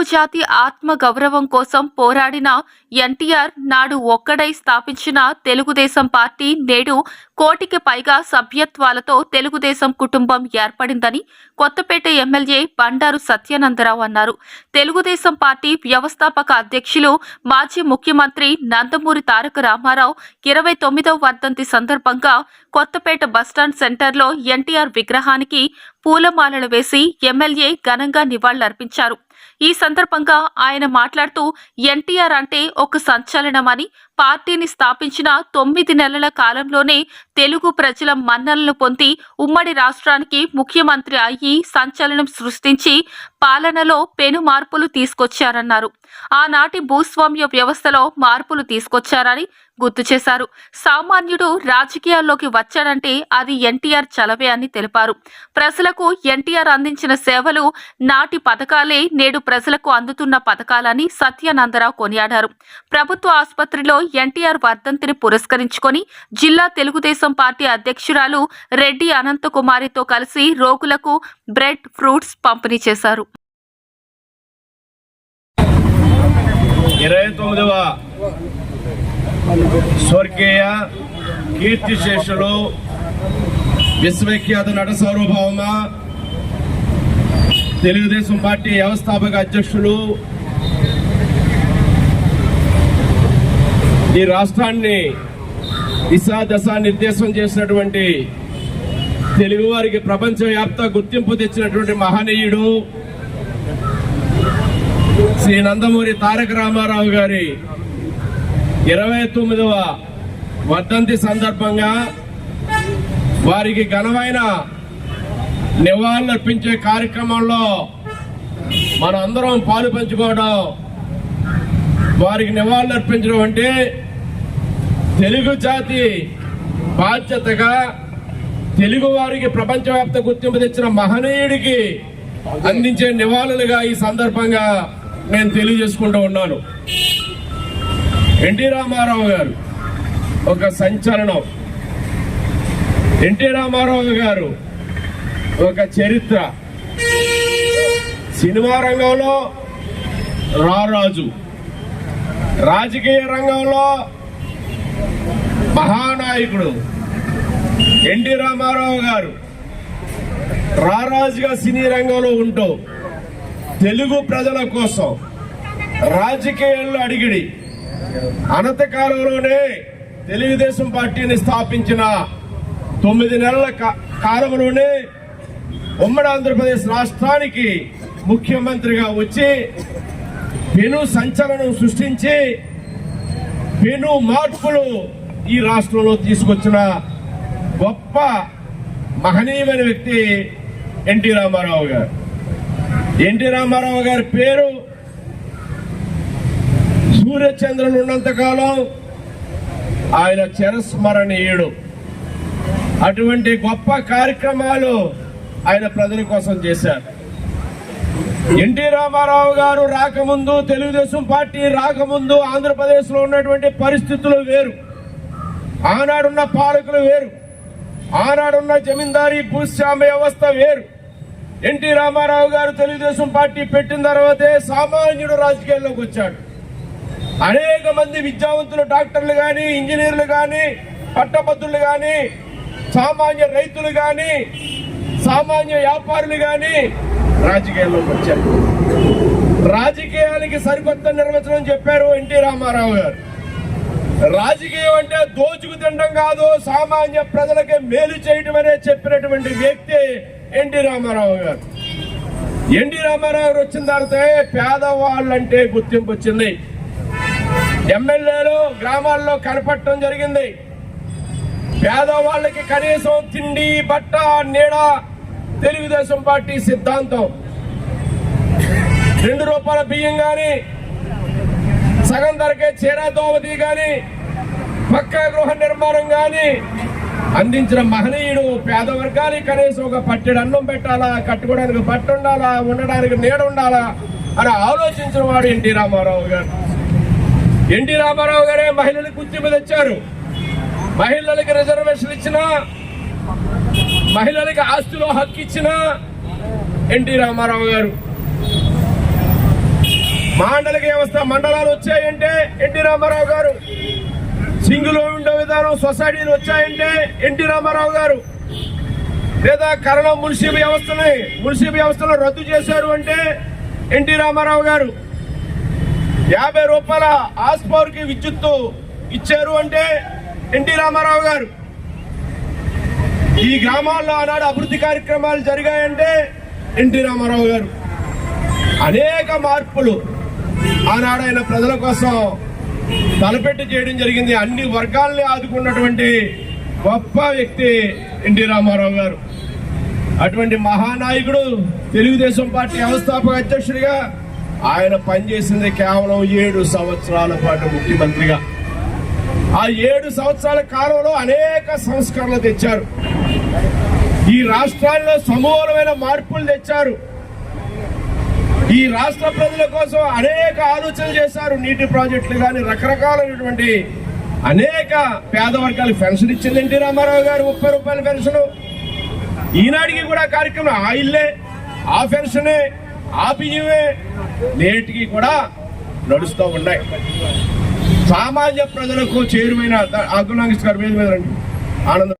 తెలుగు జాతి ఆత్మ గౌరవం కోసం పోరాడిన ఎన్టీఆర్ నాడు ఒక్కడై స్థాపించిన తెలుగుదేశం పార్టీ నేడు కోటికి పైగా సభ్యత్వాలతో తెలుగుదేశం కుటుంబం ఏర్పడిందని కొత్తపేట ఎమ్మెల్యే బండారు సత్యానందరావు అన్నారు. తెలుగుదేశం పార్టీ వ్యవస్థాపక అధ్యక్షులు మాజీ ముఖ్యమంత్రి నందమూరి తారక రామారావు ఇరవై తొమ్మిదవ వర్ధంతి సందర్భంగా కొత్తపేట బస్టాండ్ సెంటర్లో ఎన్టీఆర్ విగ్రహానికి పూలమాలలు వేసి ఎమ్మెల్యే ఘనంగా నివాళులర్పించారు. ఈ సందర్భంగా ఆయన మాట్లాడుతూ ఎన్టీఆర్ అంటే ఒక సంచలనమని పార్టీని స్థాపించిన తొమ్మిది నెలల కాలంలోనే తెలుగు ప్రజల మన్ననలు పొంది ఉమ్మడి రాష్ట్రానికి ముఖ్యమంత్రి అయ్యి సంచలనం సృష్టించి పాలనలో పెను మార్పులు తీసుకొచ్చారన్నారు. ఆనాటి భూస్వామ్య వ్యవస్థలో మార్పులు తీసుకొచ్చారని గుర్తు చేశారు. సామాన్యుడు రాజకీయాల్లోకి వచ్చాడంటే అది ఎన్టీఆర్ చలవే అని తెలిపారు. ప్రజలకు ఎన్టీఆర్ అందించిన సేవలు నాటి పథకాలే నేడు ప్రజలకు అందుతున్న పథకాలని సత్యానందరావు కొనియాడారు. ప్రభుత్వ ఆసుపత్రిలో ఎన్టీఆర్ వర్ధంతిని పురస్కరించుకొని జిల్లా తెలుగుదేశం పార్టీ అధ్యక్షురాలు రెడ్డి అనంతకుమారితో కలిసి రోగులకు బ్రెడ్ ఫ్రూట్స్ పంపిణీ చేశారు. ఇరవై తొమ్మిదవ స్వర్గీయ కీర్తిశేషులు విశ్వవిఖ్యాత నట సార్వభౌమ తెలుగుదేశం పార్టీ వ్యవస్థాపక అధ్యక్షులు ఈ రాష్ట్రాన్ని దిశా దశా నిర్దేశం చేసినటువంటి తెలుగువారికి ప్రపంచవ్యాప్త గుర్తింపు తెచ్చినటువంటి మహనీయుడు శ్రీ నందమూరి తారక రామారావు గారి ఇరవై తొమ్మిదవ వర్ధంతి సందర్భంగా వారికి ఘనమైన నివాళులర్పించే కార్యక్రమంలో మనం అందరం పాలు పంచుకోవడం వారికి నివాళులర్పించడం అంటే తెలుగు జాతి బాధ్యతగా తెలుగు వారికి ప్రపంచవ్యాప్త గుర్తింపు తెచ్చిన మహనీయుడికి అందించే నివాళులుగా ఈ సందర్భంగా నేను తెలియజేసుకుంటూ ఉన్నాను. ఎన్టీ రామారావు గారు ఒక సంచలనం. ఎన్టీ రామారావు గారు ఒక చరిత్ర. సినిమా రంగంలో రారాజు. రాజకీయ రంగంలో మహానాయకుడు ఎన్టీ రామారావు గారు రారాజుగా సినీ రంగంలో ఉంటూ తెలుగు ప్రజల కోసం రాజకీయాల్లో అడిగిడి అనత కాలంలోనే తెలుగుదేశం పార్టీని స్థాపించిన తొమ్మిది నెలల కాలంలోనే ఉమ్మడి ఆంధ్రప్రదేశ్ రాష్ట్రానికి ముఖ్యమంత్రిగా వచ్చి పెను సంచలనం సృష్టించి పెను మార్పులు ఈ రాష్ట్రంలో తీసుకొచ్చిన గొప్ప మహనీయమైన వ్యక్తి ఎన్టీ రామారావు గారు. ఎన్టీ రామారావు గారి పేరు సూర్యచంద్రులు ఉన్నంతకాలం ఆయన చిరస్మరణీయుడు. అటువంటి గొప్ప కార్యక్రమాలు ఆయన ప్రజల కోసం చేశారు. ఎన్టీ రామారావు గారు రాకముందు తెలుగుదేశం పార్టీ రాకముందు ఆంధ్రప్రదేశ్లో ఉన్నటువంటి పరిస్థితులు వేరు. ఆనాడున్న పాలకులు వేరు. ఆనాడున్న జమీందారీ భూస్వామ్య వ్యవస్థ వేరు. ఎన్టీ రామారావు గారు తెలుగుదేశం పార్టీ పెట్టిన తర్వాతే సామాన్యుడు రాజకీయాల్లోకి వచ్చాడు. అనేక మంది విద్యావంతులు డాక్టర్లు కానీ ఇంజనీర్లు కానీ పట్టభద్రులు కానీ సామాన్య రైతులు కానీ సామాన్య వ్యాపారులు కానీ రాజకీయాల్లోకి వచ్చారు. రాజకీయాలకి సరికొత్త నిర్వచనం చెప్పారు ఎన్టీ రామారావు గారు. రాజకీయం అంటే దోచుకు తినడం కాదు సామాన్య ప్రజలకి మేలు చేయటం అనే చెప్పినటువంటి వ్యక్తి ఎన్టీ రామారావు గారు. ఎన్టీ రామారావు గారు వచ్చిన తర్వాత పేదవాళ్ళంటే గుర్తింపు వచ్చింది. ఎమ్మెల్యేలు గ్రామాల్లో కనపడటం జరిగింది. పేదవాళ్ళకి కనీసం తిండి బట్ట నీడ తెలుగుదేశం పార్టీ సిద్ధాంతం. రెండు రూపాయల బియ్యం కానీ సగం ధరకే చీరా దోమతి కానీ పక్కా గృహ నిర్మాణం కానీ అందించిన మహనీయుడు పేద వర్గానికి కనీసం ఒక పట్టెడు అన్నం పెట్టాలా కట్టుకోవడానికి పట్టు ఉండాలా ఉండడానికి నీడ ఉండాలా అని ఆలోచించిన వాడు ఎన్టీ రామారావు గారు. ఎన్టీ రామారావు గారే మహిళలకు గుర్తింపు తెచ్చారు. మహిళలకి రిజర్వేషన్ ఇచ్చిన మహిళలకి ఆస్తిలో హక్కు ఇచ్చిన ఎన్టీ రామారావు గారు. మాండలిక వ్యవస్థ మండలాలు వచ్చాయంటే ఎన్టీ రామారావు గారు. సింగిల్ ఉండే విధానం సొసైటీలు వచ్చాయంటే ఎన్టీ రామారావు గారు. లేదా కరణం మున్సిపల్ వ్యవస్థని మున్సిపల్ వ్యవస్థను రద్దు చేశారు అంటే ఎన్టీ రామారావు గారు. యాభై రూపాయల ఆస్పవర్కి విద్యుత్తు ఇచ్చారు అంటే ఎన్టీ రామారావు గారు. ఈ గ్రామాల్లో ఆనాడు అభివృద్ధి కార్యక్రమాలు జరిగాయంటే ఎన్టీ రామారావు గారు. అనేక మార్పులు ఆనాడు ఆయన ప్రజల కోసం తలపెట్టి చేయడం జరిగింది. అన్ని వర్గాల్ని ఆదుకున్నటువంటి గొప్ప వ్యక్తి ఎన్టీ రామారావు గారు. అటువంటి మహానాయకుడు తెలుగుదేశం పార్టీ వ్యవస్థాపక అధ్యక్షుడిగా ఆయన పనిచేసింది కేవలం ఏడు సంవత్సరాల పాటు ముఖ్యమంత్రిగా. ఆ ఏడు సంవత్సరాల కాలంలో అనేక సంస్కరణలు తెచ్చారు. ఈ రాష్ట్రాల్లో సమూలమైన మార్పులు తెచ్చారు. ఈ రాష్ట్ర ప్రజల కోసం అనేక ఆలోచనలు చేశారు నీటి ప్రాజెక్టులు కానీ రకరకాలైనటువంటి అనేక పేద వర్గాలకు పెన్షన్ ఇచ్చింది ఎన్టీ రామారావు గారు ముప్పై రూపాయల పెన్షన్. ఈనాటికి కూడా కార్యక్రమం ఆ ఇల్లే ఆ పెన్షనే ఆ బియ్యమే నేటికి కూడా నడుస్తూ ఉన్నాయి. సామాన్య ప్రజలకు చేరువైన అగ్నాంగిస్ గారు మీద ఆనందం.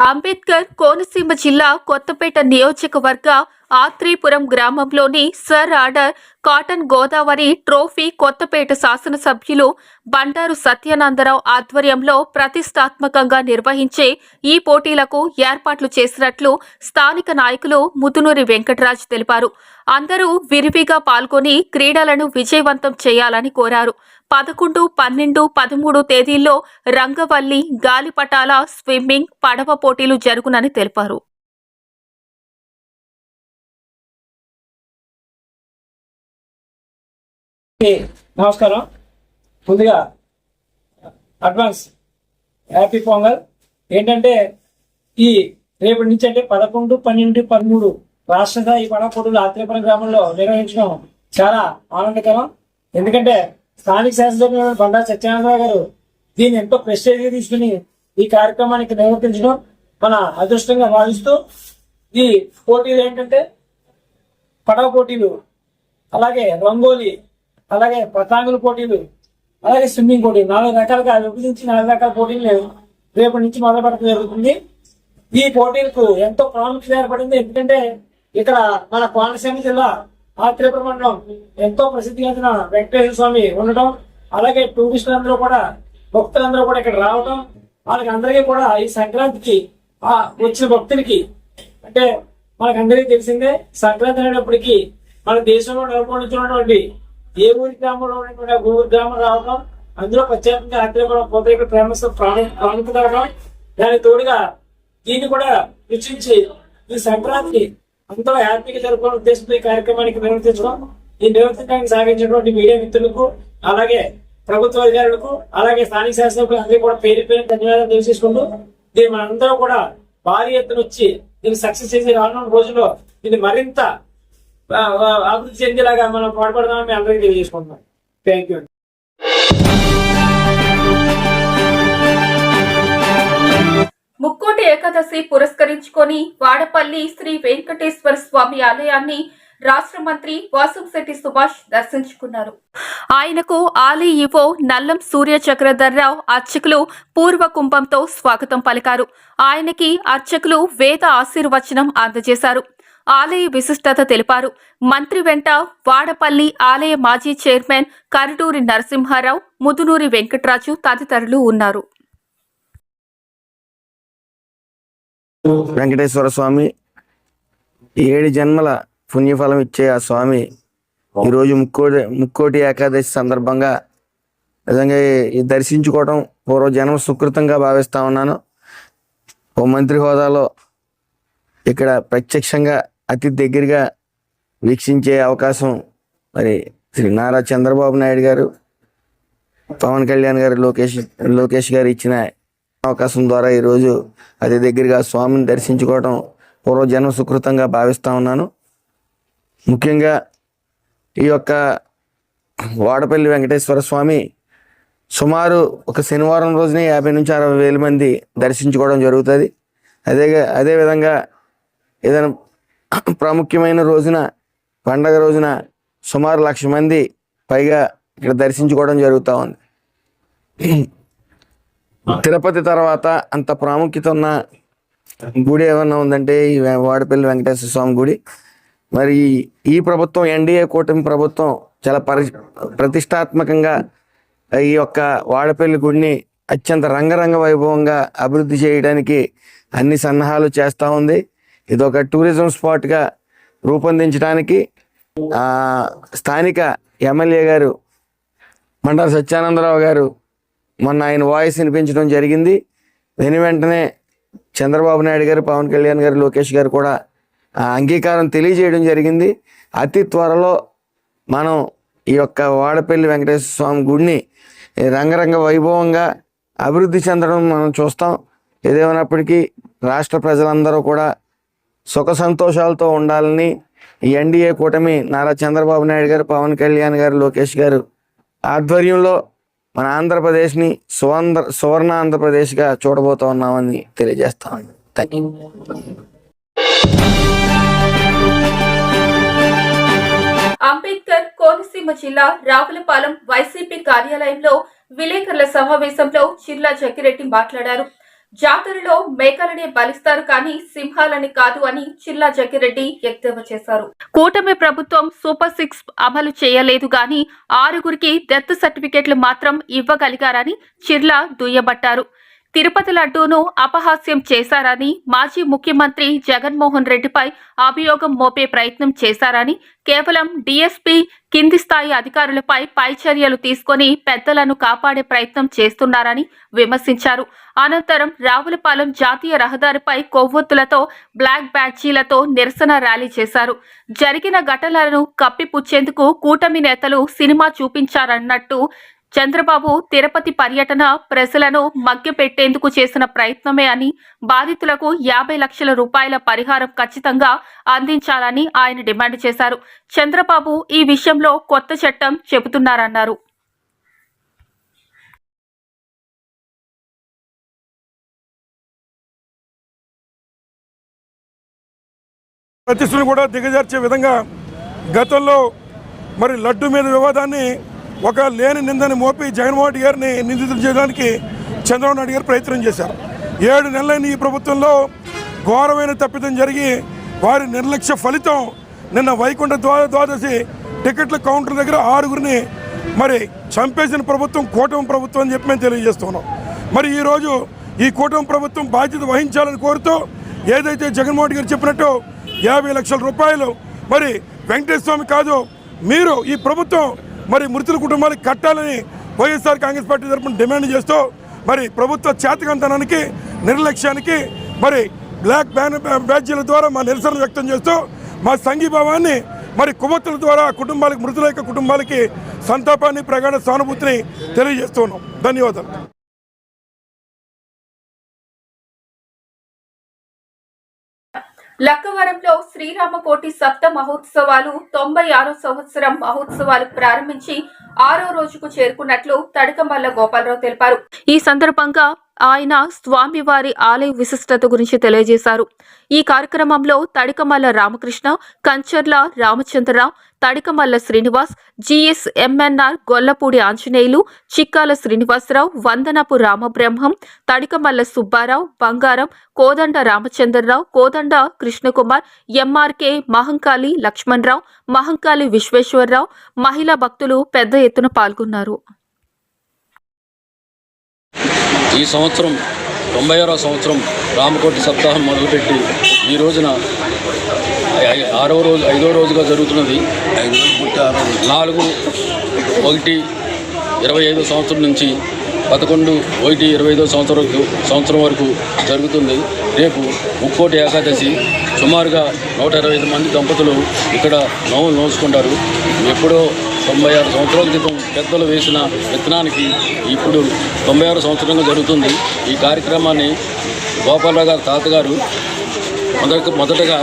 అంబేద్కర్ కోనసీమ జిల్లా కొత్తపేట నియోజకవర్గ ఆత్రేపురం గ్రామంలోని sir Arthur Cotton Godavari trophy Kothapeta శాసనసభ్యులు బండారు సత్యానందరావు ఆధ్వర్యంలో ప్రతిష్టాత్మకంగా నిర్వహించే ఈ పోటీలకు ఏర్పాట్లు చేసినట్లు స్థానిక నాయకులు ముదునూరి వెంకటరాజ్ తెలిపారు. అందరూ విరివిగా పాల్గొని క్రీడలను విజయవంతం చేయాలని కోరారు. పదకొండు పన్నెండు పదమూడు తేదీల్లో రంగవల్లి గాలిపటాల స్విమ్మింగ్ పడవ పోటీలు జరుగునని తెలిపారు. నమస్కారం. ముందుగా అడ్వాన్స్ హ్యాపీ పొంగల్. ఏంటంటే ఈ రేపటి నుంచి అంటే పదకొండు పన్నెండు పదమూడు రాష్ట్రంగా ఈ పడవ పోటీలు ఆత్రేపురం గ్రామంలో నిర్వహించడం చాలా ఆనందకరం. ఎందుకంటే స్థానిక శాసనసభ్యులు బండా సత్యనారాయణ గారు దీన్ని ఎంతో ప్రెస్టేజ్ తీసుకుని ఈ కార్యక్రమానికి నిర్వర్తించడం మన అదృష్టంగా భావిస్తూ ఈ పోటీలు ఏంటంటే పడవ పోటీలు అలాగే రంగోలీ అలాగే పతాంగుల పోటీలు అలాగే స్విమ్మింగ్ పోటీలు నాలుగు రకాలుగా విభజించి నాలుగు రకాల పోటీలు రేపటి నుంచి మొదలు పెట్టడం జరుగుతుంది. ఈ పోటీలకు ఎంతో ప్రాముఖ్యత ఏర్పడింది. ఎందుకంటే ఇక్కడ మన కోనసీమ జిల్లా ఆత్రేపురం మండలం ఎంతో ప్రసిద్ధి చెందిన వెంకటేశ్వర స్వామి ఉండటం అలాగే టూరిస్టులందరూ కూడా భక్తులందరూ కూడా ఇక్కడ రావటం వాళ్ళకి అందరికీ కూడా ఈ సంక్రాంతికి ఆ వచ్చిన భక్తులకి అంటే మనకందరికీ తెలిసిందే సంక్రాంతి అనేటప్పటికి మన దేశంలో నెలకొల్చున్నటువంటి ఏ ఊరి గ్రామంలో ఉన్నటువంటి ఆ ఊరి గ్రామం రావడం అందులో ప్రత్యేకంగా ఆత్రేయపురం పోతే ఫేమస్ ప్రాముఖ్యత రావడం దానికి తోడుగా దీన్ని కూడా రుచించి ఈ సంక్రాంతి అంతా హ్యాపీగా జరుపుకునే ఉద్దేశంతో ఈ కార్యక్రమానికి నిర్వర్తించడం ఈ నిర్వర్తించడానికి సాగించినటువంటి మీడియా మిత్రులకు అలాగే ప్రభుత్వ అధికారులకు అలాగే స్థానిక శాసనసభ్యులకు అందరికీ కూడా పేరు పేరు ధన్యవాదాలు తెలియజేసుకుంటూ దీన్ని మనందరం కూడా భారీ ఎత్తున వచ్చి దీన్ని సక్సెస్ చేసి రానున్న రోజుల్లో దీన్ని మరింత అభివృద్ధి చెందేలాగా మనం పాటుపడదామని అందరికీ తెలియజేసుకుంటున్నాం. థ్యాంక్ యూ ముక్కోటి ఏకాదశి పురస్కరించుకొని వాడపల్లి శ్రీ వెంకటేశ్వర స్వామి ఆలయాన్ని రాష్ట్ర మంత్రి వాసుంశెట్టి సుభాష్ దర్శించుకున్నారు. ఆయనకు ఆలయ ఈవో నల్లం సూర్య చక్రధర్రావు అర్చకులు పూర్వ కుంభంతో స్వాగతం పలికారు. ఆయనకి అర్చకులు వేద ఆశీర్వచనం అందజేశారు. ఆలయ విశిష్టత తెలిపారు. మంత్రి వెంట వాడపల్లి ఆలయ మాజీ చైర్మన్ కరుడూరి నరసింహారావు ముదునూరి వెంకట్రాజు తదితరులు ఉన్నారు. వెంకటేశ్వర స్వామి ఏడు జన్మల పుణ్యఫలం ఇచ్చే ఆ స్వామి ఈరోజు ముక్కోటి ముక్కోటి ఏకాదశి సందర్భంగా నిజంగా ఈ దర్శించుకోవడం పూర్వ జన్మ సుకృతంగా భావిస్తా ఉన్నాను. ఓ మంత్రి హోదాలో ఇక్కడ ప్రత్యక్షంగా అతి దగ్గరగా వీక్షించే అవకాశం మరి శ్రీ నారా చంద్రబాబు నాయుడు గారు పవన్ కళ్యాణ్ గారు లోకేష్ లోకేష్ గారు ఇచ్చిన అవకాశం ద్వారా ఈరోజు అతి దగ్గరగా స్వామిని దర్శించుకోవడం పూర్వజన్మ సుకృతంగా భావిస్తూ ఉన్నాను. ముఖ్యంగా ఈ యొక్క వాడపల్లి వెంకటేశ్వర స్వామి సుమారు ఒక శనివారం రోజునే యాభై నుంచి అరవై వేల మంది దర్శించుకోవడం జరుగుతుంది. అదే అదేవిధంగా ఏదైనా ప్రాముఖ్యమైన రోజున పండగ రోజున సుమారు లక్ష మంది పైగా ఇక్కడ దర్శించుకోవడం జరుగుతూ ఉంది. తిరుపతి తర్వాత అంత ప్రాముఖ్యత ఉన్న గుడి ఏమన్నా ఉందంటే ఈ వాడపల్లి వెంకటేశ్వర స్వామి గుడి? మరి ఈ- ప్రభుత్వం ఎన్డీఏ కూటమి ప్రభుత్వం చాలా పరి ప్రతిష్టాత్మకంగా ఈ యొక్క వాడపల్లి గుడిని అత్యంత రంగరంగ వైభవంగా అభివృద్ధి చేయడానికి అన్ని సన్నాహాలు చేస్తూ ఉంది. ఇది ఒక టూరిజం స్పాట్గా రూపొందించడానికి స్థానిక ఎమ్మెల్యే గారు మండల సత్యానందరావు గారు మొన్న ఆయన వాయిస్ వినిపించడం జరిగింది. వెను వెంటనే చంద్రబాబు నాయుడు గారు పవన్ కళ్యాణ్ గారు లోకేష్ గారు కూడా ఆ అంగీకారం తెలియజేయడం జరిగింది. అతి త్వరలో మనం ఈ యొక్క వాడపల్లి వెంకటేశ్వర స్వామి గుడిని రంగరంగ వైభవంగా అభివృద్ధి చెందడం మనం చూస్తాం. ఏదేమైనప్పటికీ రాష్ట్ర ప్రజలందరూ కూడా సుఖ సంతోషాలతో ఉండాలని ఈ ఎన్డీఏ కూటమి నారా చంద్రబాబు నాయుడు గారు పవన్ కళ్యాణ్ గారు లోకేష్ గారు ఆధ్వర్యంలో మన ఆంధ్రప్రదేశ్ని సువర్ణ సువర్ణ ఆంధ్రప్రదేశ్గా చూడబోతా ఉన్నామని తెలియజేస్తామండి థ్యాంక్ యూ. అంబేద్కర్ కోనసీమ జిల్లా రావులపాలెం వైసీపీ కార్యాలయంలో విలేకరుల సమావేశంలో చిర్లా జగ్గిరెడ్డి మాట్లాడారు. జాతరలో మేకలనే బలిస్తారు కానీ సింహాలని కాదు అని చిల్లా జగ్గిరెడ్డి ఎద్దేవా చేశారు. కూటమి ప్రభుత్వం సూపర్ సిక్స్ అమలు చేయలేదు గాని ఆరుగురికి డెత్ సర్టిఫికెట్లు మాత్రం ఇవ్వగలిగారని చిర్లా దుయ్యబట్టారు. తిరుపతి లడ్డూను అపహాస్యం చేశారని మాజీ ముఖ్యమంత్రి జగన్మోహన్ రెడ్డిపై అభియోగం మోపే ప్రయత్నం చేశారని కేవలం డీఎస్పీ కింది స్థాయి అధికారులపై పై చర్యలు తీసుకొని పెద్దలను కాపాడే ప్రయత్నం చేస్తున్నారని విమర్శించారు. అనంతరం రావులపాలెం జాతీయ రహదారిపై కొవ్వొత్తులతో బ్లాక్ బ్యాచీలతో నిరసన ర్యాలీ చేశారు. జరిగిన ఘటనలను కప్పిపుచ్చేందుకు కూటమి నేతలు సినిమా చూపించారన్నట్టు చంద్రబాబు తిరుపతి పర్యటన ప్రజలను మగ్గిపెట్టేందుకు చేసిన ప్రయత్నమే అని బాధితులకు యాభై లక్షల రూపాయల పరిహారం ఖచ్చితంగా అందించాలని ఆయన డిమాండ్ చేశారు. చంద్రబాబు ఈ విషయంలో కొత్త చట్టం చెబుతున్నారన్నారు. ప్రతిష్టను కూడా దిగజార్చే విధంగా గతంలో మరి లడ్డు మీద వివాదాన్ని ఒక లేని నిందని మోపి జగన్మోహన్ రెడ్డి గారిని నిందితులు చేయడానికి చంద్రబాబు నాయుడు గారు ప్రయత్నం చేశారు. ఏడు నెలలైన ఈ ప్రభుత్వంలో ఘోరమైన తప్పిదం జరిగి వారి నిర్లక్ష్య ఫలితం నిన్న వైకుంఠ ద్వా- ద్వాదశి టికెట్ల కౌంటర్ దగ్గర ఆరుగురిని మరి చంపేసిన ప్రభుత్వం కూటమి ప్రభుత్వం అని చెప్పి మేము తెలియజేస్తున్నాం. మరి ఈరోజు ఈ కూటమి ప్రభుత్వం బాధ్యత వహించాలని కోరుతూ ఏదైతే జగన్మోహన్ గారు చెప్పినట్టు యాభై లక్షల రూపాయలు మరి వెంకటేశ్వర స్వామి కాదు మీరు ఈ ప్రభుత్వం మరి మృతుల కుటుంబానికి కట్టాలని Y S R Congress party తరఫున డిమాండ్ చేస్తూ మరి ప్రభుత్వ చేతకంతనానికి నిర్లక్ష్యానికి మరి బ్లాక్ బ్యాన్ బ్యాడ్జీల ద్వారా మా నిరసన వ్యక్తం చేస్తూ మా సంఘీభావాన్ని మరి కుమతుల ద్వారా కుటుంబాలకు మృతుల యొక్క కుటుంబాలకి సంతాపాన్ని ప్రగాఢ సానుభూతిని తెలియజేస్తున్నాం ధన్యవాదాలు. లక్కవరంలో శ్రీరామకోటి సప్త మహోత్సవాలు తొంభై ఆరో సంవత్సరం మహోత్సవాలు ప్రారంభించి ఆరో రోజుకు చేరుకున్నట్లు తడకమల్ల గోపాలరావు తెలిపారు. ఈ సందర్భంగా ఆయన స్వామివారి ఆలయ విశిష్టత గురించి తెలియజేశారు. ఈ కార్యక్రమంలో Tadikamalla Ramakrishna Kancharla Ramachandrarao Tadikamalla Srinivas G S M N R Gollapudi Anjaneyulu Chikkala Srinivasarao Vandanapu Ramabrahmam Tadikamalla Subbarao Bangaram Kodanda Ramachandrarao Kodanda Krishnakumar M R K Mahankali Lakshmanarao Mahankali Visweswararao మహిళా భక్తులు పెద్ద ఎత్తున పాల్గొన్నారు. ఈ సంవత్సరం తొంభై ఆరో సంవత్సరం రామకోటి సప్తాహం మొదలుపెట్టి ఈ రోజున ఆరో రోజు ఐదో రోజుగా జరుగుతున్నది. నాలుగు ఒకటి ఇరవై ఐదో సంవత్సరం నుంచి పదకొండు ఒకటి ఇరవై ఐదో సంవత్సరం వరకు సంవత్సరం వరకు జరుగుతుంది. రేపు ముక్కోటి ఏకాదశి. సుమారుగా నూట ఇరవై ఐదు మంది దంపతులు ఇక్కడ నోవులు నోచుకుంటారు. ఎప్పుడో తొంభై ఆరు సంవత్సరాల క్రితం పెద్దలు వేసిన విత్తనానికి ఇప్పుడు తొంభై ఆరు సంవత్సరంగా జరుగుతుంది. ఈ కార్యక్రమాన్ని గోపాలరావు గారు తాతగారు మొదట మొదటగా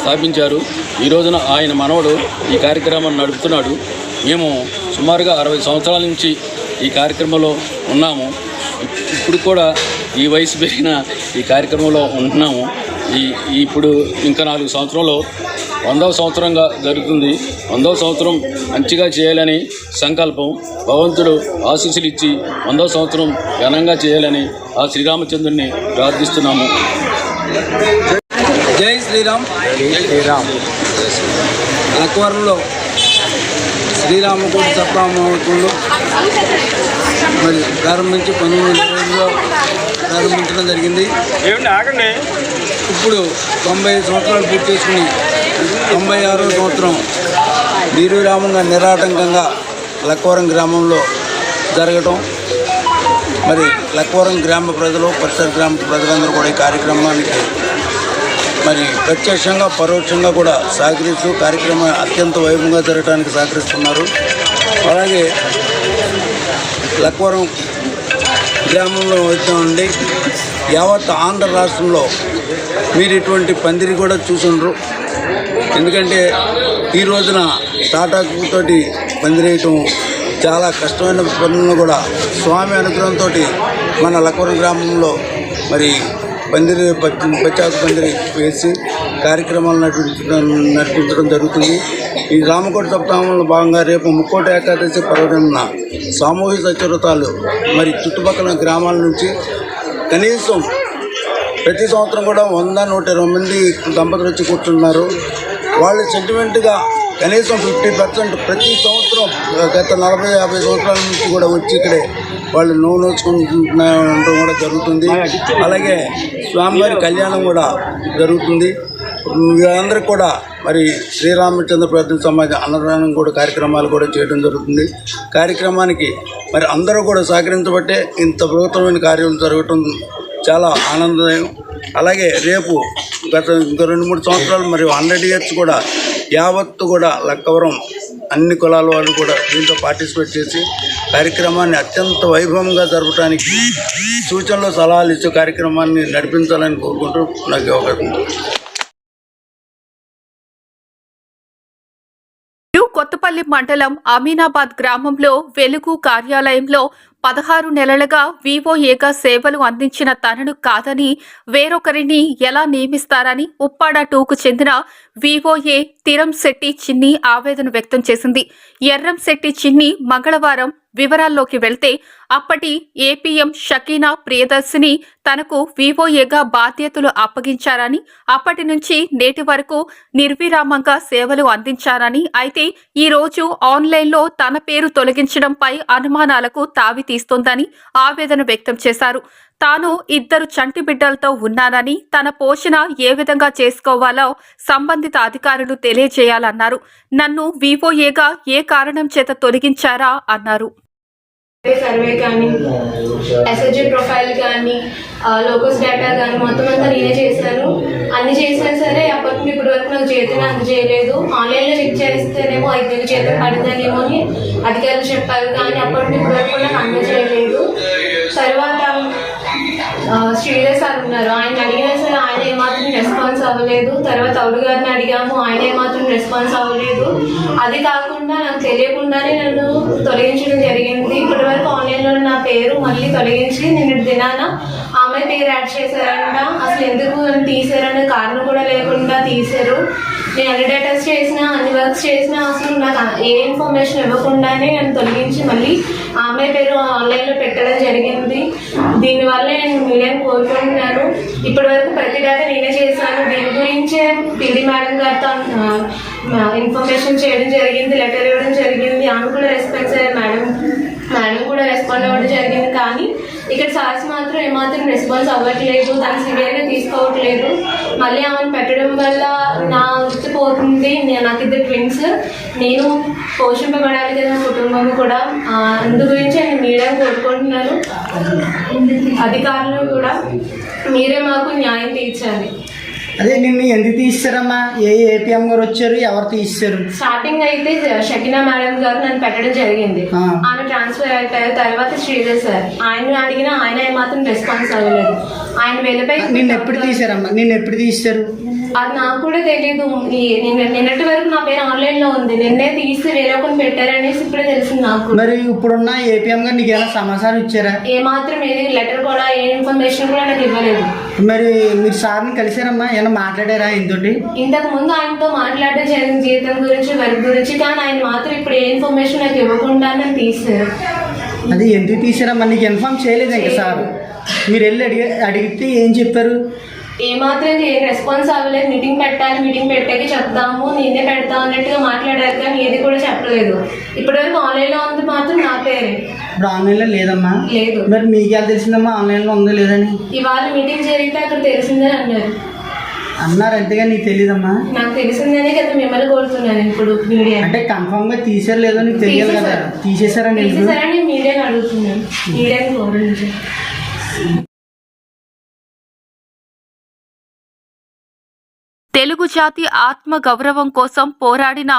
స్థాపించారు. ఈ రోజున ఆయన మనవడు ఈ కార్యక్రమాన్ని నడుపుతున్నాడు. మేము సుమారుగా అరవై సంవత్సరాల నుంచి ఈ కార్యక్రమంలో ఉన్నాము. ఇప్- ఇప్పుడు కూడా ఈ వయసు పెరిగిన ఈ కార్యక్రమంలో ఉంటున్నాము. ఈ ఇప్పుడు ఇంకా నాలుగు సంవత్సరంలో వందవ సంవత్సరంగా జరుగుతుంది. వందవ సంవత్సరం మంచిగా చేయాలని సంకల్పం. భగవంతుడు ఆశీస్సులు ఇచ్చి వందవ సంవత్సరం ఘనంగా చేయాలని ఆ శ్రీరామచంద్రుని ప్రార్థిస్తున్నాము. జై శ్రీరామ్. జై శ్రీరామ్. లక్వరంలో శ్రీరామకోటి సప్తామహోత్సవంలో మరి ప్రారంభించి పంతొమ్మిది వందల రోజుల్లో ప్రారంభించడం జరిగింది. ఇప్పుడు తొంభై సంవత్సరాలు పూర్తి చేసుకుని తొంభై ఆరో సంవత్సరం వీరురామంగా నిరాటంకంగా లక్వరం గ్రామంలో జరగటం. మరి లక్వరం గ్రామ ప్రజలు పరిసర గ్రామ ప్రజలందరూ కూడా ఈ కార్యక్రమానికి మరి ప్రత్యక్షంగా పరోక్షంగా కూడా సహకరిస్తూ కార్యక్రమం అత్యంత వైభవంగా జరగడానికి సహకరిస్తున్నారు. అలాగే లక్వరం గ్రామంలో వచ్చామండి యావత్ ఆంధ్ర రాష్ట్రంలో మీరు ఇటువంటి పందిరి కూడా చూసుండ్రు. ఎందుకంటే ఈ రోజున టాటా తోటి పందిరేయటం చాలా కష్టమైన పనులను కూడా స్వామి అనుగ్రహంతో మన లక్వరం గ్రామంలో మరి పందిరి పచ్చాకు పందిరి వేసి కార్యక్రమాలు నడిపించడం నడిపించడం జరుగుతుంది. ఈ రామకోట సప్తాహంలో భాగంగా రేపు ముక్కోట ఏకాదశి పర్వదిన సామూహిక సచరితాలు మరి చుట్టుపక్కల గ్రామాల నుంచి కనీసం ప్రతి సంవత్సరం కూడా వంద నూట ఇరవై మంది దంపతులు వచ్చి కూర్చున్నారు. వాళ్ళు సెంటిమెంట్గా కనీసం ఫిఫ్టీ పర్సెంట్ ప్రతి సంవత్సరం గత నలభై యాభై సంవత్సరాల నుంచి కూడా వచ్చి ఇక్కడే వాళ్ళు నోవు నోచుకుంటున్న కూడా జరుగుతుంది. అలాగే స్వామివారి కళ్యాణం కూడా జరుగుతుంది. వీళ్ళందరికీ కూడా మరి శ్రీరామచంద్ర ప్రార్థన సమాజం అన్నదానం కూడా కార్యక్రమాలు కూడా చేయడం జరుగుతుంది. కార్యక్రమానికి మరి అందరూ కూడా సహకరించబట్టే ఇంత ప్రభుత్వమైన కార్యం జరగటం చాలా ఆనందదాయం. అలాగే రేపు గత ఇంకా రెండు మూడు సంవత్సరాలు మరియు హండ్రెడ్ ఇయర్స్ కూడా యావత్తు కూడా లక్కవరం అన్ని కులాల వాళ్ళు కూడా దీంట్లో పార్టిసిపేట్ చేసి కార్యక్రమాన్ని అత్యంత వైభవంగా జరపడానికి సూచనలు సలహాలు ఇచ్చే కార్యక్రమాన్ని నడిపించాలని కోరుకుంటూ నాకు అవకాశం కొత్తపల్లి మండలం అమీనాబాద్ గ్రామంలో వెలుగు కార్యాలయంలో పదహారు నెలలుగా వివోఏగా సేవలు అందించిన తనను కాదని వేరొకరిని ఎలా నియమిస్తారని ఉప్పాడ టూకు చెందిన వివోఏ తిరంశెట్టి చిన్ని ఆవేదన వ్యక్తం చేసింది. ఎర్రం శెట్టి చిన్ని మంగళవారం వివరాల్లోకి వెళ్తే అప్పటి ఏపీఎం షకీనా ప్రియదర్శిని తనకు వివోఏగా బాధ్యతలు అప్పగించారని అప్పటి నుంచి నేటి వరకు నిర్విరామంగా సేవలు అందించారని అయితే ఈ రోజు ఆన్లైన్లో తన పేరు తొలగించడంపై అనుమానాలకు తావి తీస్తోందని ఆవేదన వ్యక్తం చేశారు. తాను ఇద్దరు చంటి బిడ్డలతో ఉన్నానని తన పోషణ ఏ విధంగా చేసుకోవాలో సంబంధిత అధికారులు తెలియజేయాలన్నారు. నన్ను వివోఏగా ఏ కారణం చేత తొలగించారా అన్నారు. సర్వే కానీ ఎస్ఎస్జి ప్రొఫైల్ కానీ లోకస్ డేటా కానీ మొత్తం అంతా నేనే చేశాను. అన్ని చేసినా సరే అప్పటి నుండి ఇప్పటి వరకు నాకు చేతిని అందజేయలేదు. ఆన్లైన్లో చెక్ చేస్తేనేమో ఐదు వేలు చేతికి పడుతుందేమో అని అధికారులు చెప్పారు. కానీ అప్పటి నుండి ఇప్పటి వరకు నాకు అందజేయలేదు. తర్వాత శ్రీధర్ సార్ ఉన్నారు. ఆయన అడిగినా సరే ఆయన ఏమాత్రం రెస్పాన్స్ అవ్వలేదు. తర్వాత అవుడు గారిని అడిగాము. ఆయన ఏమాత్రం రెస్పాన్స్ అవ్వలేదు. అది కాకుండా నాకు తెలియకుండానే నన్ను తొలగించడం జరిగింది. ఇప్పటి వరకు ఆన్లైన్లో నా పేరు మళ్ళీ తొలగించి నేను దినాన ఆమె పేరు యాడ్ చేశారంట. అసలు ఎందుకు నన్ను తీసారనే కారణం కూడా లేకుండా తీశారు. నేను అన్ని డేటాస్ చేసినా అన్ని వర్క్స్ చేసినా అసలు నాకు ఏ ఇన్ఫర్మేషన్ ఇవ్వకుండానే నన్ను తొలగించి మళ్ళీ ఆమె పేరు ఆన్లైన్లో పెట్టడం జరిగింది. దీనివల్ల నేను మీడియాని కోరుకుంటున్నాను. ఇప్పటి వరకు ప్రతి డేటా నేనే చేశాను. దీని గురించే పిల్లి మేడం గారితో ఇన్ఫర్మేషన్ చేయడం జరిగింది లెటర్ ఇవ్వడం జరిగింది. ఆమె కూడా రెస్పాన్స్ అయ్యారు మేడం మేడం కూడా రెస్పాండ్ అవ్వడం జరిగింది. కానీ ఇక్కడ సార్స్ మాత్రం ఏమాత్రం రెస్పాన్స్ అవ్వట్లేదు. తను సివియర్గా తీసుకోవట్లేదు. మళ్ళీ ఆమెను పెట్టడం వల్ల నా వృత్తి పోతుంది. నాకు ఇద్దరు ట్విన్స్ నేను పోషింపబడాలి కదా నా కుటుంబం కూడా. అందు గురించి నేను మీడియా కోరుకుంటున్నాను. అధికారులు కూడా మీరే మాకు న్యాయం తీర్చాలి. అదే నిన్ను ఎందుకు తీస్తారమ్మా? ఏ ఏపీఎం గారు వచ్చారు? ఎవరు తీస్తారు? స్టార్టింగ్ అయితే షకినా మేడం గారు నన్ను పెట్టడం జరిగింది. ఆమె ట్రాన్స్ఫర్ అయిపోయారు తర్వాత శ్రీధర్ సార్ ఆయన అడిగినా ఆయన ఏమాత్రం రెస్పాన్స్ అవ్వలేదు. ఆయన వెళ్ళిపోయి నిన్ను ఎప్పుడు తీసారమ్మా నిన్ను ఎప్పుడు తీస్తారు? అది నాకు కూడా తెలియదు నిన్నటి వరకు నా పేరు ఆన్లైన్లో ఉంది. నిన్నే తీసి వేరే ఒకరిని పెట్టారనేసి ఇప్పుడే తెలిసింది నాకు. మరి ఇప్పుడున్న ఏపీఎం గారు నీకు ఏమైనా సమాచారం ఇచ్చారా? ఏ మాత్రం ఏది లెటర్ కూడా ఏ ఇన్ఫర్మేషన్ కూడా నాకు ఇవ్వలేదు. మరి మీరు సార్ని కలిసారమ్మా ఏమైనా మాట్లాడారా ఇంతోటి? ఇంతకు ముందు ఆయనతో జరిగింది జీతం గురించి వర్క్ గురించి కానీ ఆయన మాత్రం ఇప్పుడు ఏ ఇన్ఫర్మేషన్ నాకు ఇవ్వకుండా నన్ను తీసారు అది ఎందుకు తీసారమ్మా నీకు ఇన్ఫార్మ్ చేయలేదు ఇంకా సార్. మీరు వెళ్ళి అడిగి అడిగితే ఏం చెప్పారు? ఏ మాత్రం ఏ రెస్పాన్స్ అవ్వలేదు. మీటింగ్ పెట్టాలి మీటింగ్ పెట్టాక చెప్తాము నేనే పెడతాం అన్నట్టుగా మాట్లాడారు కానీ ఏది కూడా చెప్పలేదు. ఇప్పటివరకు ఆన్లైన్లో ఉంది మాత్రం నా పేరే. ఇప్పుడు ఆన్లైన్లో లేదమ్మా. లేదు. మరి మీకు ఎలా తెలిసిందమ్మా? ఆన్లైన్లో ఉందో లేదని? ఇవాళ మీటింగ్ జరిగితే అక్కడ తెలిసిందని అన్నారు. అన్నారు అంతేగా నీకు తెలియదమ్మా నాకు తెలిసిందనే కదా మిమ్మల్ని కోరుతున్నాను ఇప్పుడు మీడియా. అంటే కన్ఫామ్గా తీసారు లేదో నీకు తెలియాలి కదా. తీసేసారని మీడియాని అడుగుతున్నాను. మీడియాని తెలుగు జాతి ఆత్మ గౌరవం కోసం పోరాడిన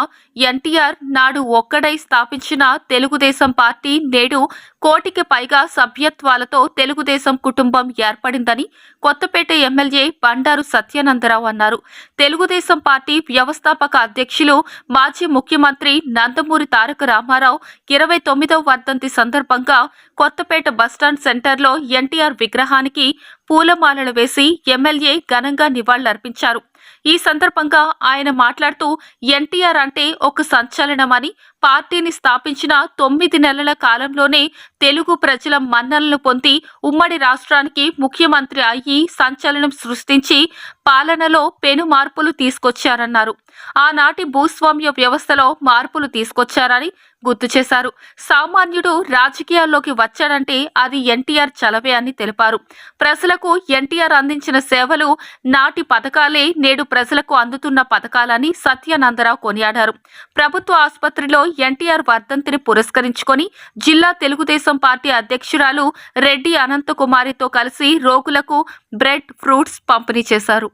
ఎన్టీఆర్ నాడు ఒక్కడై స్థాపించిన తెలుగుదేశం పార్టీ నేడు కోటికి పైగా సభ్యత్వాలతో తెలుగుదేశం కుటుంబం ఏర్పడిందని కొత్తపేట ఎమ్మెల్యే బండారు సత్యానందరావు అన్నారు. తెలుగుదేశం పార్టీ వ్యవస్థాపక అధ్యక్షులు మాజీ ముఖ్యమంత్రి నందమూరి తారక రామారావు ఇరవై తొమ్మిదవ వర్ధంతి సందర్భంగా కొత్తపేట బస్టాండ్ సెంటర్లో ఎన్టీఆర్ విగ్రహానికి పూలమాలలు వేసి ఎమ్మెల్యే ఘనంగా నివాళులర్పించారు. ఈ సందర్భంగా ఆయన మాట్లాడుతూ ఎన్టీఆర్ అంటే ఒక సంచలనమని పార్టీని స్థాపించిన తొమ్మిది నెలల కాలంలోనే తెలుగు ప్రజల మన్ననలు పొంది ఉమ్మడి రాష్ట్రానికి ముఖ్యమంత్రి అయ్యి సంచలనం సృష్టించి పాలనలో పెను మార్పులు తీసుకొచ్చారన్నారు. ఆనాటి భూస్వామ్య వ్యవస్థలో మార్పులు తీసుకొచ్చారని గుర్తు చేశారు. సామాన్యుడు రాజకీయాల్లోకి వచ్చాడంటే అది ఎన్టీఆర్ చలవే అని తెలిపారు. ప్రజలకు ఎన్టీఆర్ అందించిన సేవలు నాటి పథకాలే నేడు ప్రజలకు అందుతున్న పథకాలని సత్యానందరావు కొనియాడారు. ప్రభుత్వ ఆసుపత్రిలో ఎన్టీఆర్ వర్ధంతిని పురస్కరించుకొని జిల్లా తెలుగుదేశం పార్టీ అధ్యక్షురాలు రెడ్డి అనంతకుమారితో కలిసి రోగులకు బ్రెడ్ ఫ్రూట్స్ పంపిణీ చేశారు.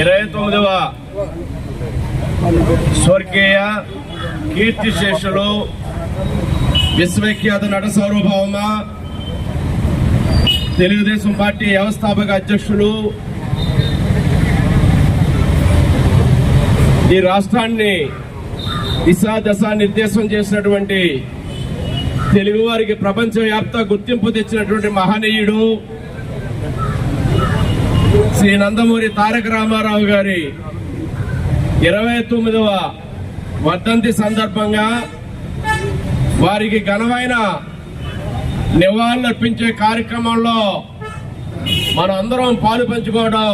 ఇరవై తొమ్మిదవ స్వర్గీయ కీర్తిశేషులు విశ్వవిఖ్యాత నట సార్వభౌమ తెలుగుదేశం పార్టీ వ్యవస్థాపక అధ్యక్షులు ఈ రాష్ట్రాన్ని దిశ దశ నిర్దేశం చేసినటువంటి తెలుగువారికి ప్రపంచవ్యాప్త గుర్తింపు తెచ్చినటువంటి మహనీయుడు శ్రీ నందమూరి తారక రామారావు గారి ఇరవై తొమ్మిదవ వర్ధంతి సందర్భంగా వారికి ఘనమైన నివాళులర్పించే కార్యక్రమంలో మనం అందరం పాలు పంచుకోవడం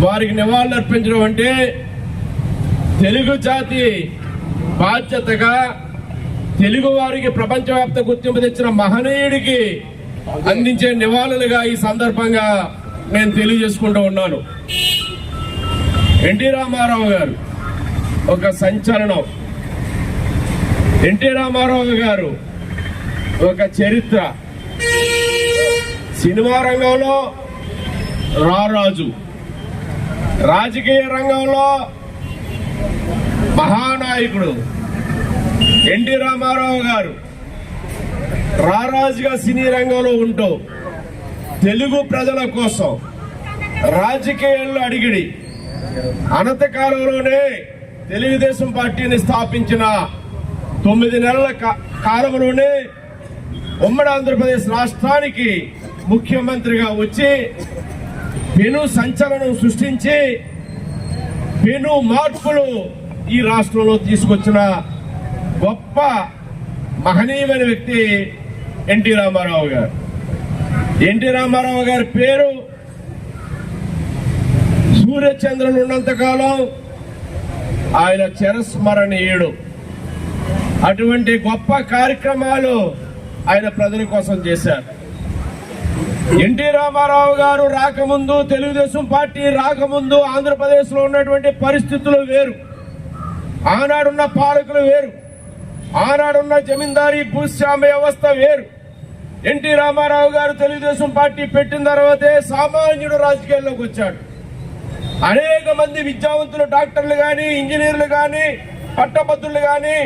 వారికి నివాళులు అర్పించడం అంటే తెలుగు జాతి బాధ్యతగా తెలుగు వారికి ప్రపంచవ్యాప్త గుర్తింపు తెచ్చిన మహనీయుడికి అందించే నివాళులుగా ఈ సందర్భంగా నేను తెలియజేసుకుంటూ ఉన్నాను. ఎన్టీ రామారావు గారు ఒక సంచలనం. ఎన్టీ రామారావు గారు ఒక చరిత్ర. సినిమా రంగంలో రారాజు. రాజకీయ రంగంలో మహానాయకుడు ఎన్టీ రామారావు గారు రారాజుగా సినీ రంగంలో ఉంటూ తెలుగు ప్రజల కోసం రాజకీయాల్లో అడిగిడి అనంత కాలంలోనే తెలుగుదేశం పార్టీని స్థాపించిన తొమ్మిది నెలల కాలంలోనే ఉమ్మడి ఆంధ్రప్రదేశ్ రాష్ట్రానికి ముఖ్యమంత్రిగా వచ్చి పెను సంచలనం సృష్టించి పెను మార్పులు ఈ రాష్ట్రంలో తీసుకొచ్చిన గొప్ప మహనీయమైన వ్యక్తి ఎన్టీ రామారావు గారు. ఎన్టీ రామారావు గారి పేరు సూర్యచంద్రులు ఉన్నంతకాలం ఆయన చిరస్మరణీయుడు. అటువంటి గొప్ప కార్యక్రమాలు ఆయన ప్రజల కోసం చేశారు. ఎన్టీ రామారావు గారు రాకముందు తెలుగుదేశం పార్టీ రాకముందు ఆంధ్రప్రదేశ్లో ఉన్నటువంటి పరిస్థితులు వేరు. ఆనాడున్న పాలకులు వేరు. ఆనాడున్న జమీందారీ భూస్వామ్య వ్యవస్థ వేరు. ఎన్టీ రామారావు గారు తెలుగుదేశం పార్టీ పెట్టిన తర్వాతే సామాన్యుడు రాజకీయాల్లోకి వచ్చాడు. అనేక మంది విద్యావంతులు డాక్టర్లు కానీ ఇంజనీర్లు కానీ పట్టభద్రులు కానీ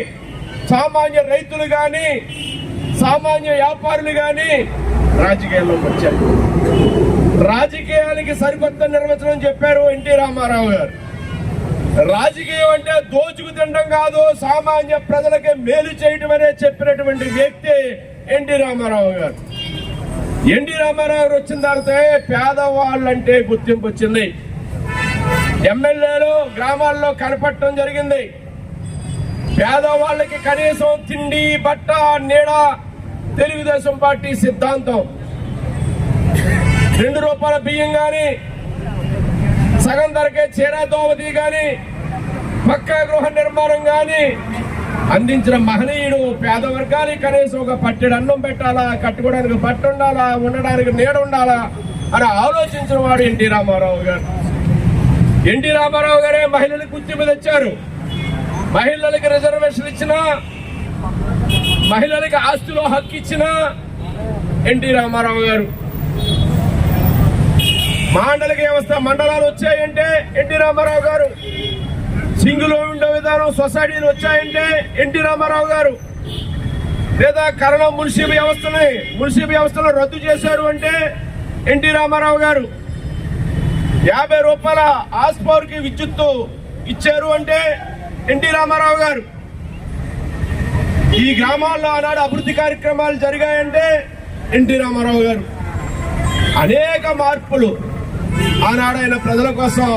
సామాన్య రైతులు కానీ సామాన్య వ్యాపారులు కానీ రాజకీయాల్లోకి వచ్చారు. రాజకీయానికి సరికొత్త నిర్వచనం చెప్పారు ఎన్టీ రామారావు గారు. రాజకీయం అంటే దోచుకు తినడం కాదు సామాన్య ప్రజలకి మేలు చేయటం అనే చెప్పినటువంటి వ్యక్తి ఎన్టీ రామారావు గారు. ఎన్టీ రామారావు గారు వచ్చిన తర్వాత పేదవాళ్ళంటే గుర్తింపు వచ్చింది. ఎమ్మెల్యేలు గ్రామాల్లో కనపడటం జరిగింది. పేదవాళ్ళకి కనీసం తిండి బట్ట నీడ తెలుగుదేశం పార్టీ సిద్ధాంతం. రెండు రూపాయల బియ్యం కానీ సగం ధరకే చీరా దోమతి కానీ పక్కా గృహ నిర్మాణం కానీ అందించిన మహనీయుడు పేద వర్గానికి కనీసం ఒక పట్టెడు అన్నం పెట్టాలా కట్టుకోవడానికి పట్టు ఉండాలా ఉండడానికి నీడ ఉండాలా అని ఆలోచించిన వాడు ఎన్టీ రామారావు గారు. ఎన్టీ రామారావు గారే మహిళలకు గుర్తింపు తెచ్చారు. మహిళలకి రిజర్వేషన్ ఇచ్చిన మహిళలకి ఆస్తిలో హక్కు ఇచ్చిన ఎన్టీ రామారావు గారు. మాండలిక వ్యవస్థ మండలాలు వచ్చాయంటే ఎన్టీ రామారావు గారు. సింగిల్ ఉండే విధానం సొసైటీలు వచ్చాయంటే ఎన్టీ రామారావు గారు. లేదా కరణం మున్సిపల్ వ్యవస్థని మున్సిపల్ వ్యవస్థను రద్దు చేశారు అంటే ఎన్టీ రామారావు గారు. యాభై రూపాయల ఆస్పవర్కి విద్యుత్తు ఇచ్చారు అంటే ఎన్టీ రామారావు గారు. ఈ గ్రామాల్లో ఆనాడు అభివృద్ధి కార్యక్రమాలు జరిగాయంటే ఎన్టీ రామారావు గారు. అనేక మార్పులు ఆనాడు ఆయన ప్రజల కోసం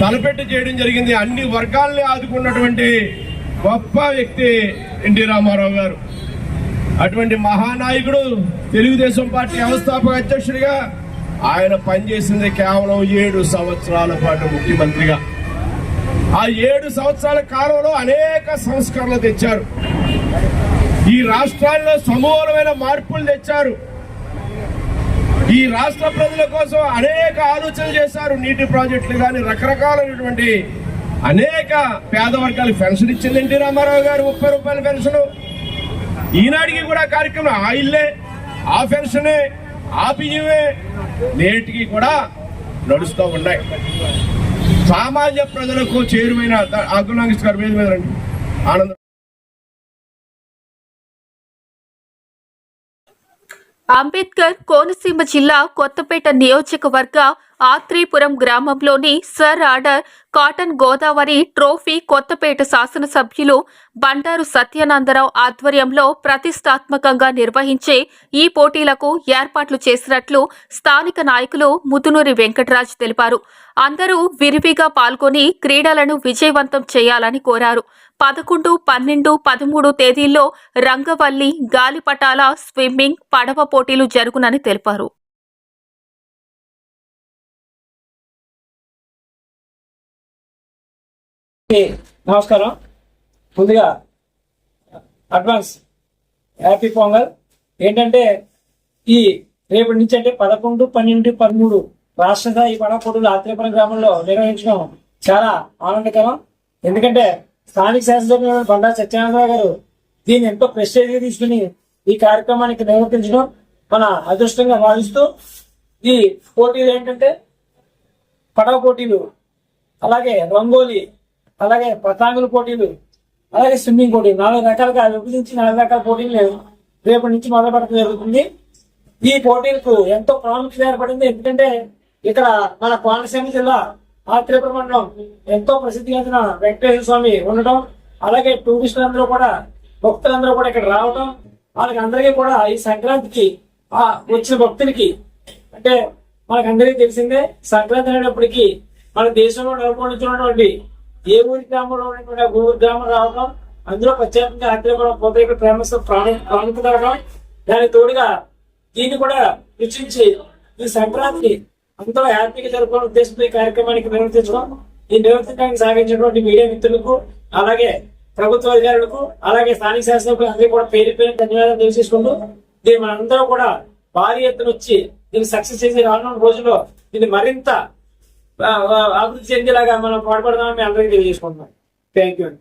తలపెట్టి చేయడం జరిగింది. అన్ని వర్గాల్ని ఆదుకున్నటువంటి గొప్ప వ్యక్తి ఎన్టీ రామారావు గారు. అటువంటి మహానాయకుడు తెలుగుదేశం పార్టీ వ్యవస్థాపక అధ్యక్షుడిగా ఆయన పనిచేసింది కేవలం ఏడు సంవత్సరాల పాటు ముఖ్యమంత్రిగా. ఆ ఏడు సంవత్సరాల కాలంలో అనేక సంస్కరణలు తెచ్చారు. ఈ రాష్ట్రాల్లో సమూలమైన మార్పులు తెచ్చారు. ఈ రాష్ట్ర ప్రజల కోసం అనేక ఆలోచనలు చేశారు నీటి ప్రాజెక్టులు కానీ రకరకాలైనటువంటి అనేక పేద వర్గాలకు పెన్షన్ ఇచ్చింది ఎన్టీ రామారావు గారు ముప్పై రూపాయల పెన్షన్. ఈనాటికి కూడా కార్యక్రమం ఆ ఇల్లే ఆ పెన్షనే ఆ బియ్యమే నేటికి కూడా నడుస్తూ ఉన్నాయి. సామాన్య ప్రజలకు చేరువైన అగ్గునాగేష్ గారు మీద రండి. ఆనందం. అంబేద్కర్ కోనసీమ జిల్లా కొత్తపేట నియోజకవర్గ ఆత్రేపురం గ్రామంలోని Sir Arthur Cotton Godavari trophy Kothapeta శాసనసభ్యులు బండారు సత్యానందరావు ఆధ్వర్యంలో ప్రతిష్టాత్మకంగా నిర్వహించే ఈ పోటీలకు ఏర్పాట్లు చేసినట్లు స్థానిక నాయకులు ముదునూరి వెంకటరాజ్ తెలిపారు. అందరూ విరివిగా పాల్గొని క్రీడలను విజయవంతం చేయాలని కోరారు. పదకొండు పన్నెండు పదమూడు తేదీల్లో రంగవల్లి గాలిపటాల స్విమ్మింగ్ పడవ పోటీలు జరుగునని తెలిపారు. నమస్కారం. ముందుగా అడ్వాన్స్ హ్యాపీ పొంగల్. ఏంటంటే ఈ రేపటి నుంచి అంటే పదకొండు పన్నెండు పదమూడు రాష్ట్ర స్థాయి పడవ పోటీలు గ్రామంలో నిర్వహించడం చాలా ఆనందకరం. ఎందుకంటే స్థానిక శాసనసభ్యులు బండా సత్యనారాయణ గారు దీన్ని ఎంతో ప్రెస్టేజ్గా తీసుకుని ఈ కార్యక్రమానికి నిర్వర్తించడం మన అదృష్టంగా భావిస్తూ ఈ పోటీలు ఏంటంటే పడవ పోటీలు అలాగే రంగోలీ అలాగే పతాంగుల పోటీలు అలాగే స్విమ్మింగ్ పోటీలు నాలుగు రకాలుగా విభజించి నాలుగు రకాల పోటీలు రేపటి నుంచి మొదలుపెట్టడం జరుగుతుంది. ఈ పోటీలకు ఎంతో ప్రాముఖ్యత ఏర్పడింది. ఎందుకంటే ఇక్కడ మన కోనసీమ జిల్లా ఆత్రేపురం మండలం ఎంతో ప్రసిద్ధిగాంచిన వెంకటేశ్వర స్వామి ఉండటం అలాగే టూరిస్టులు అందరూ కూడా భక్తులందరూ కూడా ఇక్కడ రావటం వాళ్ళకి అందరికీ కూడా ఈ సంక్రాంతికి ఆ వచ్చిన భక్తులకి అంటే మనకందరికీ తెలిసిందే సంక్రాంతి అనేటప్పటికి మన దేశంలో నెలకొంటున్నటువంటి ఏ ఊరి గ్రామంలో ఉన్నటువంటి ఊరి గ్రామం రావడం అందులో ప్రత్యేకంగా ఆత్రేయపురం పోతే ఫేమస్ ప్రాముఖ్యత రావడం దానికి తోడుగా దీన్ని కూడా రుచించి ఈ సంక్రాంతి అంతా హ్యాపీగా జరుపుకోవడం ఉద్దేశంతో ఈ కార్యక్రమానికి నిర్వర్తించడం ఈ నిర్వర్తించడానికి సాగించినటువంటి మీడియా మిత్రులకు అలాగే ప్రభుత్వ అధికారులకు అలాగే స్థానిక శాసనసభ్యులు అందరికీ కూడా పేరు పేరు ధన్యవాదాలు తెలియజేసుకుంటూ దీన్ని మనందరం కూడా భారీ ఎత్తున వచ్చి దీన్ని సక్సెస్ చేసే రానున్న రోజుల్లో దీన్ని మరింత అభివృద్ధి చెందేలాగా మనం పాటుపడదామని మీ అందరికీ తెలియజేసుకుంటున్నాం. థ్యాంక్ యూ అండి.